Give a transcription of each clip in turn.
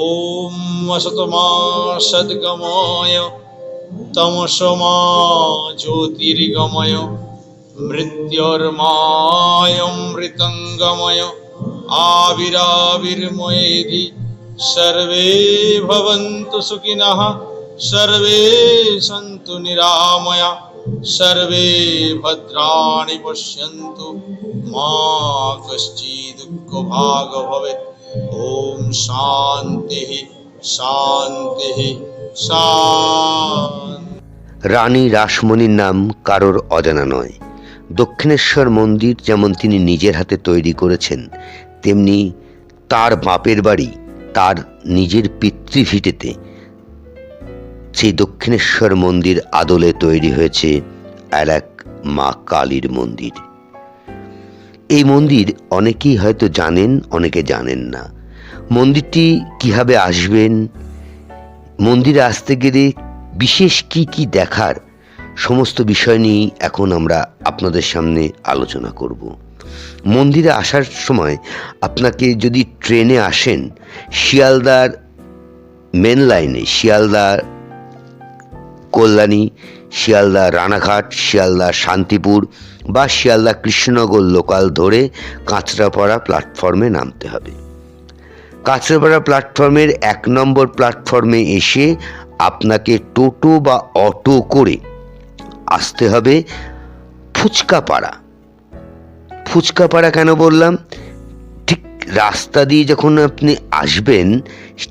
ॐ वसतमा सद्गमय तमसमा ज्योतिर्गमय मृत्योर्मायमृतङ्गमय आविराविर्मयेधि सर्वे भवन्तु सुखिनः सर्वे सन्तु निरामया सर्वे भद्राणि पश्यन्तु मा कश्चिदुःखभाग भवेत् ॐ शान्तिः शान्तिः शान्तिः রানী রাসমণির নাম কারোর অজানা নয় দক্ষিণেশ্বর মন্দির যেমন তিনি নিজের হাতে তৈরি করেছেন তেমনি তার বাপের বাড়ি তার নিজের পিতৃভিটেতে সেই দক্ষিণেশ্বর মন্দির আদলে তৈরি হয়েছে আর এক মা কালীর মন্দির এই মন্দির অনেকেই হয়তো জানেন, অনেকে জানেন না। মন্দিরটি কীভাবে আসবেন? মন্দিরে আসতে গেলে বিশেষ কি কি দেখার সমস্ত বিষয় নিয়েই এখন আমরা আপনাদের সামনে আলোচনা করব। মন্দিরে আসার সময় আপনাকে যদি ট্রেনে আসেন, শিয়ালদার মেন লাইনে শিয়ালদার কল্যাণী শিয়ালদা রানাঘাট শিয়ালদা শান্তিপুর বা শিয়ালদা কৃষ্ণনগর লোকাল ধরে কাঁচরাপাড়া প্ল্যাটফর্মে নামতে হবে। কাঁচরাপাড়া প্ল্যাটফর্মের এক নম্বর প্ল্যাটফর্মে এসে আপনাকে টোটো বা অটো করে আসতে হবে ফুচকাপাড়া। ফুচকাপাড়া কেন বললাম? ঠিক রাস্তা দিয়ে যখন আপনি আসবেন,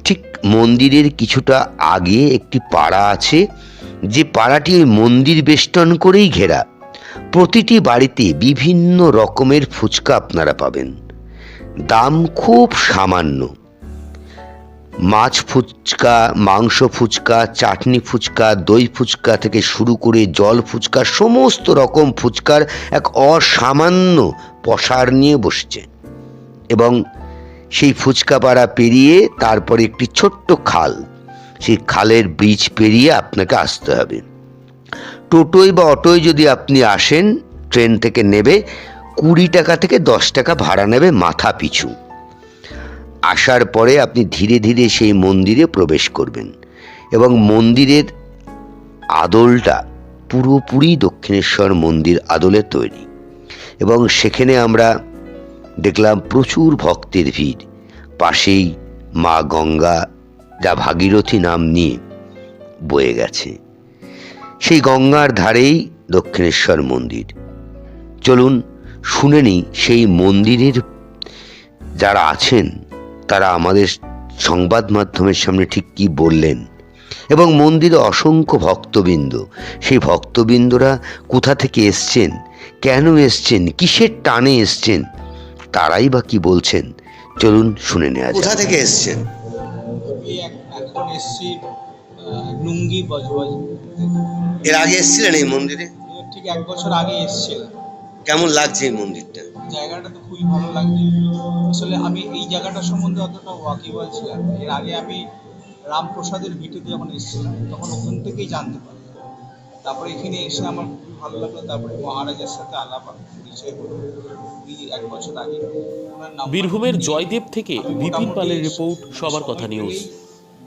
ঠিক মন্দিরের কিছুটা আগে একটি পাড়া আছে, যে পাড়াটি ওই মন্দির বেষ্টন করেই ঘেরা। প্রতিটি বাড়িতে বিভিন্ন রকমের ফুচকা আপনারা পাবেন। দাম খুব সামান্য। মাছ ফুচকা, মাংস ফুচকা, চাটনি ফুচকা, দই ফুচকা থেকে শুরু করে জল ফুচকা, সমস্ত রকম ফুচকার এক অসামান্য পসার নিয়ে বসছে। এবং সেই ফুচকা পাড়া পেরিয়ে তারপরে একটি ছোট্ট খাল, সেই খালের ব্রিজ পেরিয়ে আপনাকে আসতে হবে। টোটোয় বা অটোয় যদি আপনি আসেন, ট্রেন থেকে নেবে, কুড়ি টাকা থেকে দশ টাকা ভাড়া নেবে মাথা পিছু। আসার পরে আপনি ধীরে ধীরে সেই মন্দিরে প্রবেশ করবেন এবং মন্দিরের আদলটা পুরোপুরি দক্ষিণেশ্বর মন্দির আদলে তৈরি এবং সেখানে আমরা দেখলাম প্রচুর ভক্তের ভিড়। পাশেই মা গঙ্গা যা ভাগীরথী নাম নিয়ে বয়ে গেছে। সেই গঙ্গার ধারেই দক্ষিণেশ্বর মন্দির। চলুন শুনে নিই সেই মন্দিরের যারা আছেন তারা আমাদের সংবাদ মাধ্যমের সামনে ঠিক কি বললেন? এবং মন্দিরে অসংখ্য ভক্তবৃন্দ সেই ভক্তবৃন্দরা কোথা থেকে এসছেন? কেন এসছেন? কিসের টানে এসছেন? তারাই বা কি বলছেন? চলুন শুনে নেওয়া কোথা থেকে এসছেন? এখন এসছি নুঙ্গি বজবজ। এর আগে এসেছিলেন এই মন্দিরে? ঠিক এক বছর আগে এসেছিলাম। কেমন লাগছে এই মন্দিরটা? জায়গাটা তো খুবই ভালো লাগছে। আসলে আমি এই জায়গাটা সম্বন্ধে অতটা ওয়াকিবল ছিলাম এর আগে আমি রামপ্রসাদের ভিটেতে যখন এসেছিলাম তখন ওখান থেকেই জানতে পারি তারপরে এখানে এসে আমার খুবই ভালো লাগল। তারপরে মহারাজের সাথে আলাপ পরিচয় হলো। এক বছর আগে। বীরভূমের জয়দেব থেকে বিপিন পালের রিপোর্ট সবার কথা নিউজ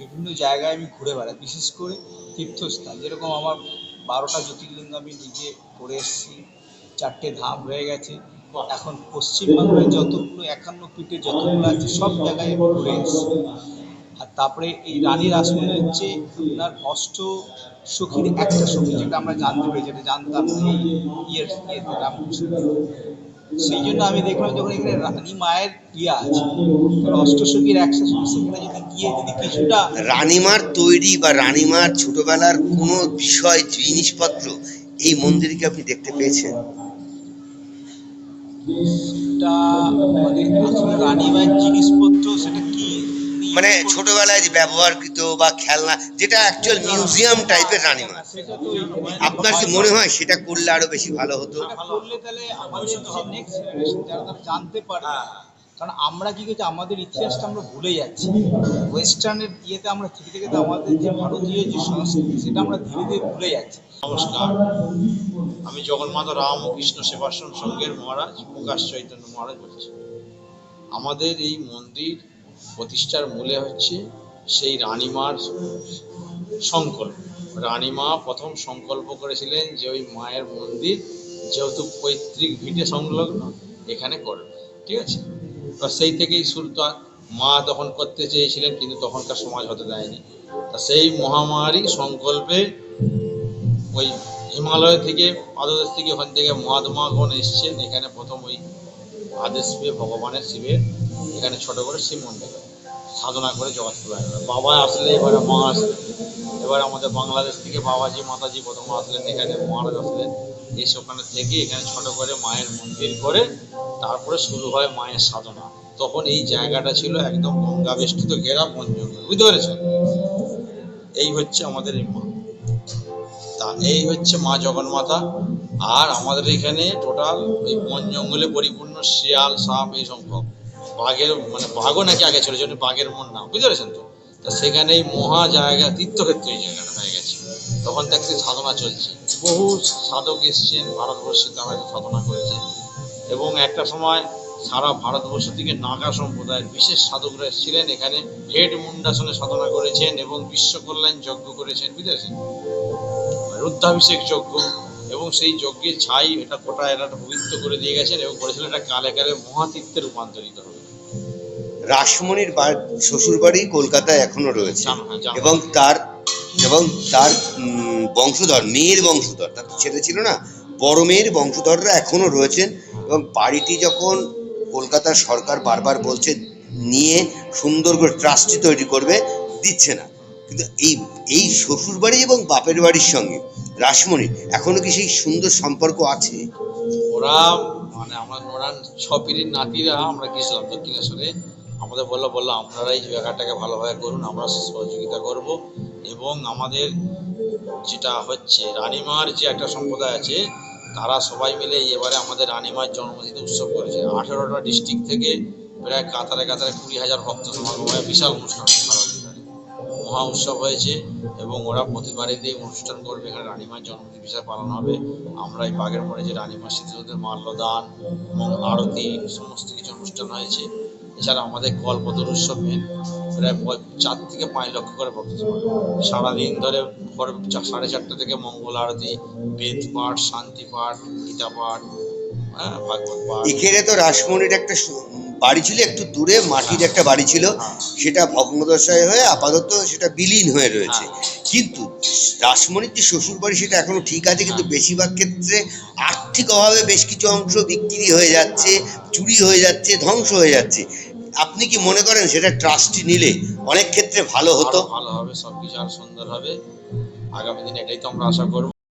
বিভিন্ন জায়গায় আমি ঘুরে বেড়াই, বিশেষ করে তীর্থস্থান। যেরকম আমার বারোটা জ্যোতির্লিঙ্গ আমি নিজে করে এসেছি, চারটে ধাম হয়ে গেছে। এখন পশ্চিমবাংলায় যতগুলো, একান্ন ফিটে যতগুলো আছে, সব জায়গায় আমি ঘুরে এসেছি। আর তারপরে এই রানী রাসমণি হচ্ছে আপনার অষ্ট সখীর একটা সখী, যেটা আমরা জানতে পারি যেটা জানতাম ইয়ের ইয়েতে রামকৃষ্ণ সেই জন্য আমি দেখলাম যখন এখানে রানী মায়ের ইয়ে আছে অষ্টসখীর একশো সেখানে যদি গিয়ে যদি কিছুটা রানীমার তৈরি বা রানীমার ছোটবেলার কোনো বিষয় জিনিসপত্র এই মন্দিরে কি আপনি দেখতে পেয়েছেন? সেটা মানে আসলে রানী মায়ের জিনিসপত্র সেটা কি? মানে ছোটবেলায় যে ব্যবহারকৃত বা খেলনা যেটা অ্যাকচুয়াল মিউজিয়াম টাইপের তো এই- আপনার কি মনে হয় সেটা করলে আরও বেশি ভালো হতো? জানতে পারবে কারণ আমরা কি করছি আমাদের ইতিহাসটা আমরা ভুলে যাচ্ছি। ওয়েস্টার্নের ইয়েতে আমরা থেকে থেকে আমাদের যে ভারতীয় যে সংস্কৃতি সেটা আমরা ধীরে ধীরে ভুলে যাচ্ছি। নমস্কার। আমি জগন্মাতা রামকৃষ্ণ সেবাশ্রম সংঘের মহারাজ প্রকাশ চৈতন্য মহারাজ বলছি। আমাদের এই মন্দির প্রতিষ্ঠার মূলে হচ্ছে সেই রানীমার সংকল্প। রানীমা প্রথম সংকল্প করেছিলেন যে ওই মায়ের মন্দির যেহেতু পৈতৃক ভিটে সংলগ্ন, এখানে করবে ঠিক আছে? তা সেই থেকেই তো মা তখন করতে চেয়েছিলেন, কিন্তু তখনকার সমাজ হতে দেয়নি। তা সেই মহামারী সংকল্পে ওই হিমালয় থেকে, পাদদেশ থেকে ওখান থেকে মহাত্মাগণ এসছেন। এখানে প্রথম ওই আদেশ পেয়ে ভগবানের শিবের, এখানে ছোট করে শিব মন্দির সাধনা করে জগৎ। বাবা আসলে এবারে মা আসলেন এবার আমাদের বাংলাদেশ থেকে বাবাজি, মাতাজি প্রথম আসলেন এখানে, মহারাজ আসলেন। এসে ওখানে থেকে এখানে ছোট করে মায়ের মন্দির করে তারপরে শুরু হয় মায়ের সাধনা। তখন এই জায়গাটা ছিল একদম গঙ্গা বেষ্টিত ঘেরা বন জঙ্গল। বুঝতে পেরেছেন? এই হচ্ছে আমাদের এই মা তা এই হচ্ছে মা জগন্মাতা। আর আমাদের এখানে টোটাল ওই বন জঙ্গলে পরিপূর্ণ শিয়াল, সাপ এই সম্ভব বাঘের মানে বাঘও নাকি আগে ছিল জন্য বাঘের মন না বুঝতে পেরেছেন তো? তা সেখানে এই মহা জায়গা, তীর্থক্ষেত্র এই জায়গাটা হয়ে গেছে। তখন দেখতে সাধনা চলছে। বহু সাধক এসছেন ভারতবর্ষে তারা সাধনা করেছে। এবং একটা সময় সারা ভারতবর্ষ থেকে নাগা সম্প্রদায়ের বিশেষ সাধকরা এসেছিলেন এখানে। হেড মুন্ডাসনে সাধনা করেছেন এবং বিশ্বকল্যাণ যজ্ঞ করেছেন, বুঝতে পেরেছেন? রুদ্রাভিষেক যজ্ঞ সেই যজ্ঞের ছাই এটা কোটা এটা পবিত্র করে দিয়ে গেছেন এবং বলেছিলেন এটা কালে কালে মহাতীর্থে রূপান্তরিত হবে। রাসমণির শ্বশুর বাড়ি কলকাতায় এখনও রয়েছে। হ্যাঁ এবং তার এবং তার বংশধর মেয়ের বংশধর তার ছেলে ছিল না বড় মেয়ের বংশধররা এখনও রয়েছেন এবং বাড়িটি যখন কলকাতার সরকার বারবার বলছে নিয়ে সুন্দর করে ট্রাস্টি তৈরি করবে দিচ্ছে না। কিন্তু এই এই শ্বশুর বাড়ি এবং বাপের বাড়ির সঙ্গে রাসমণির এখনও কি সেই সুন্দর সম্পর্ক আছে? ওরা মানে আমার ওরা ছ পিড়ির নাতিরা, আমরা গেছিলাম দক্ষিণেশ্বরে। আমাদের বলল বলল আপনারা এই জায়গাটাকে ভালোভাবে করুন, আমরা সহযোগিতা করব। এবং আমাদের যেটা হচ্ছে, রানীমার যে একটা সম্প্রদায় আছে, তারা সবাই মিলে এবারে আমাদের রানীমার জন্মতিথি উৎসব করেছে। আঠেরোটা ডিস্ট্রিক্ট থেকে প্রায় কাতারে কাতারে কুড়ি হাজার ভক্ত সমাগম হয়, বিশাল অনুষ্ঠান। মহা উৎসব হয়েছে এবং ওরা প্রতিবারে দিয়ে অনুষ্ঠান করবে। এখানে রানীমার জন্মদিন বিশাল পালন হবে। আমরা এই বাগের মোড়ে যে রানীমা স্মৃতিসৌধের মাল্যদান এবং আরতি সমস্ত কিছু অনুষ্ঠান হয়েছে। এছাড়া আমাদের কল্পতরু উৎসবে প্রায় চার থেকে পাঁচ লক্ষ করে ভক্ত সারাদিন ধরে সাড়ে চারটে থেকে মঙ্গল আরতি, বেদ পাঠ, শান্তি পাঠ, গীতা পাঠ হ্যাঁ ভাগবত পাঠ। এখানে তো রাসমণির একটা বাড়ি ছিল, একটু দূরে, মাটির একটা বাড়ি ছিল। সেটা ভগ্নদশায় হয়ে, আপাতত সেটা বিলীন হয়ে রয়েছে। কিন্তু রাসমণির যে শ্বশুর বাড়ি সেটা এখনও ঠিক আছে, কিন্তু বেশিরভাগ ক্ষেত্রে আর্থিক অভাবে বেশ কিছু অংশ বিক্রি হয়ে যাচ্ছে, চুরি হয়ে যাচ্ছে, ধ্বংস হয়ে যাচ্ছে। আপনি কি মনে করেন সেটা ট্রাস্টি নিলে অনেক ক্ষেত্রে ভালো হতো? ভালো হবে, সবকিছু আরও সুন্দর হবে। আগামী দিনে এটাই তো আমরা আশা করব।